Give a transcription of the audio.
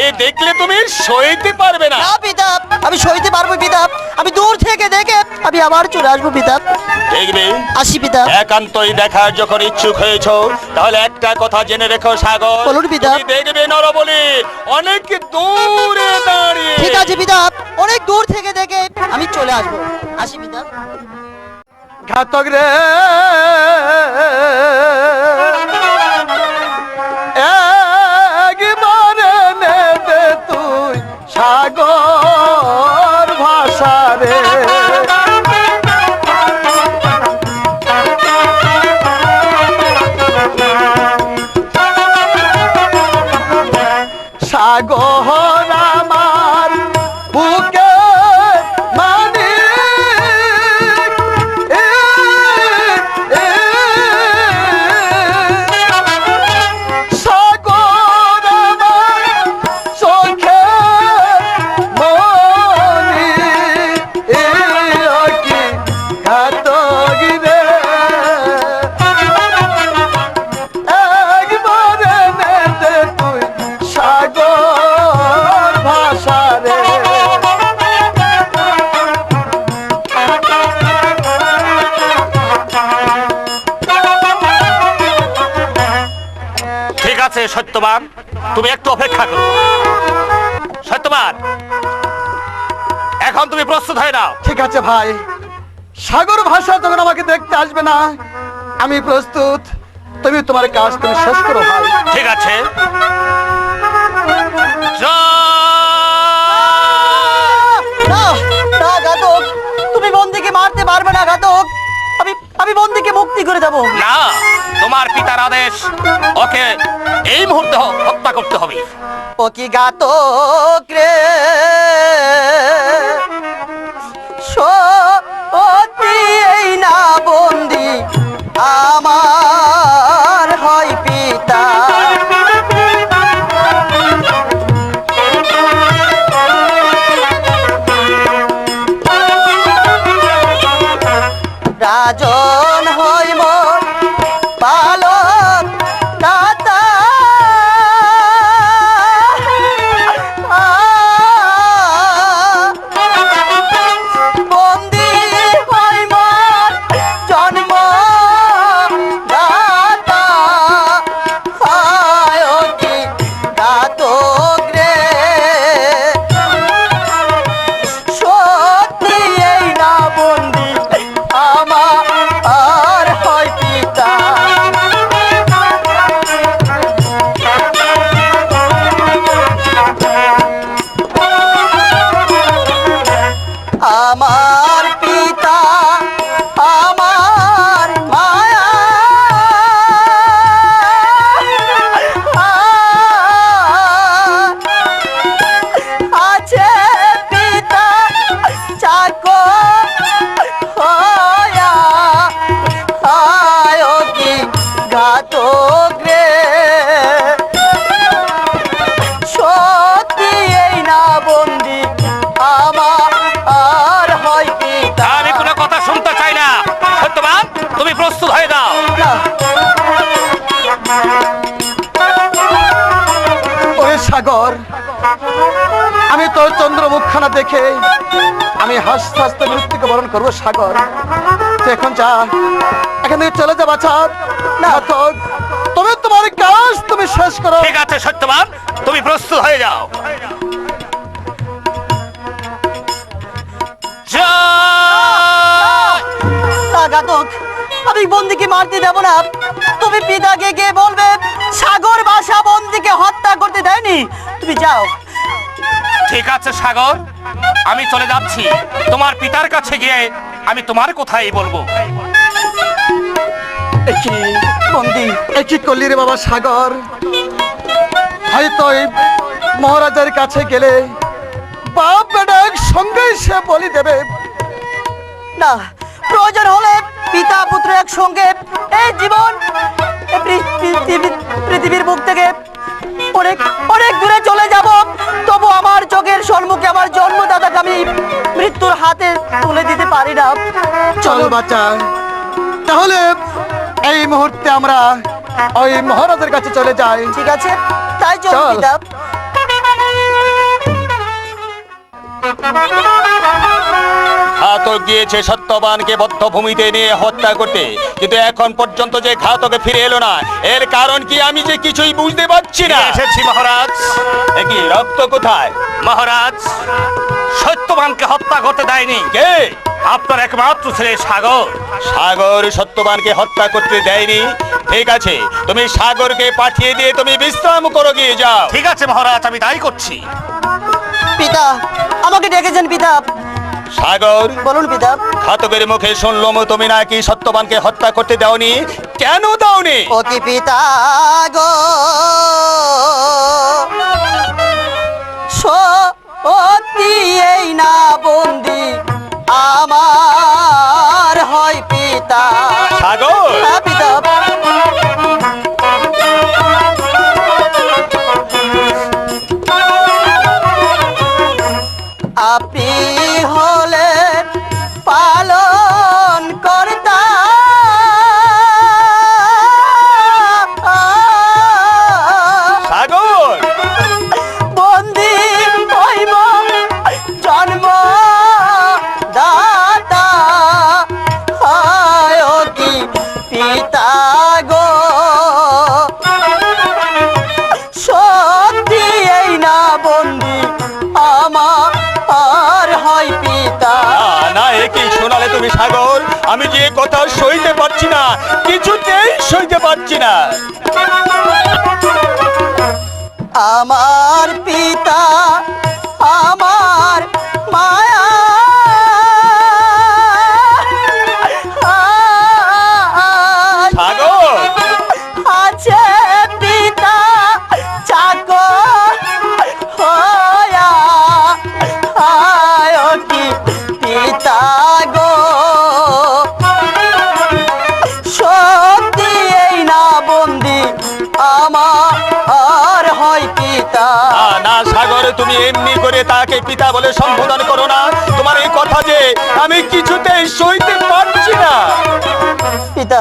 এ দেখলে তুমি সইতে পারবে না। না পিতা আমি সইতে পারব পিতা আমি দূর থেকে দেখে আমি আবার চলে আসব পিতা দেখবে? আসি পিতা একান্তই দেখার যখন ইচ্ছুক হয়েছ তাহলে একটা কথা জেনে রেখো সাগর। বলুন পিতা। তুমি দেখবে নরবলি অনেক দূরে দাঁড়িয়ে। ঠিক আছে পিতা অনেক দূর থেকে দেখে আমি চলে আসব। আসি পিতা ঘাতক রে সত্যবান তুমি একটু অপেক্ষা করো। সত্যবান এখন তুমি প্রস্তুত হয়ে নাও। ঠিক আছে ভাই। সাগর ভাষা যখন আমাকে দেখতে আসবে না। আমি প্রস্তুত। তুমি তোমার কাজ তুমি শেষ করো ভাই। ঠিক আছে। তুমি বন্দিকে মারতে পারবে না ঘাতক। আমি আমি বন্দিকে মুক্তি করে দেবো। না। তোমার পিতার আদেশ। ওকে এই মুহূর্তে হত্যা করতে হবে। ও কি গাতো রে? আমি তোর চন্দ্রমুখখানা দেখে আমি হাসতে হাসতে মৃত্যুকে বরণ করব সাগর। এখন যা এখান থেকে চলে যা বাছা। না ঘাতক তুমি তোমার কাজ তুমি শেষ করো। ঠিক আছে সত্যবান। তুমি প্রস্তুত হয়ে যাও। ঘাতক আমি বন্দিকে মারতে দেব না। তুমি পিতাকে গিয়ে বলবে? সাগর বাসা বন্দিকে হত্যা করতে দেয়নি। তুমি যাও। ঠিক আছে সাগর। আমি চলে যাচ্ছি। তোমার পিতার কাছে গিয়ে আমি তোমার কোথায় বলব। বন্দি? করলি রে বাবা সাগর? হয়তো এই মহারাজের কাছে গেলে বাপ বেটা সঙ্গে সে বলি দেবে। না প্রয়োজন হলে পিতা পুত্র একসঙ্গে এই জীবন পৃথিবীর বুক থেকে অনেক অনেক দূরে চলে যাব। তবু আমার চোখের সম্মুখে আমার জন্মদাতাকে আমি মৃত্যুর হাতে তুলে দিতে পারি না। চলো বাচ্চা। তাহলে এই মুহূর্তে আমরা ওই মহারাজের কাছে চলে যাই। ঠিক আছে তাই চলো। পিতা। ঘাতক গিয়েছে সত্যবানকে বদ্ধভূমিতে নিয়ে হত্যা করতে। কিন্তু এখন পর্যন্ত যে ঘাতকে ফিরে এলো না এর কারণ কি আমি যে কিছুই বুঝতে পারছি না? এসেছি মহারাজ। এ কি রক্ত কোথায়? মহারাজ সত্যবানকে হত্যা করতে দেয়নি। কে? আপনার একমাত্র ছেলে সাগর। সাগর সত্যবানকে হত্যা করতে দেয়নি? ঠিক আছে তুমি সাগরকে পাঠিয়ে দিয়ে তুমি বিশ্রাম করো গিয়ে যাও। ঠিক আছে মহারাজ আমি তাই করছি। পিতা আমাকে ডেকেছেন পিতা। সাগর। বলুন পিতা। ঘাতকের মুখে শুনলাম তুমি নাকি সত্যবানকে হত্যা করতে দাওনি? কেন দাওনি? অতি পিতা গো। সত্যি এই না বন্দি আমার হয় পিতা। সাগর। হ্যাঁ পিতা। আপনি হয় পিতা। না না এ কি শোনালে তুমি সাগর। আমি যে কথা সইতে পারছি না কিছুতেই সইতে পারছি না। আমার পিতা আমার আর হয় পিতা। না, না সাগর তুমি এমনি করে তাকে পিতা বলে সম্বোধন করো না। তোমার এই কথা যে আমি কিছুতেই সইতে পারছি না। পিতা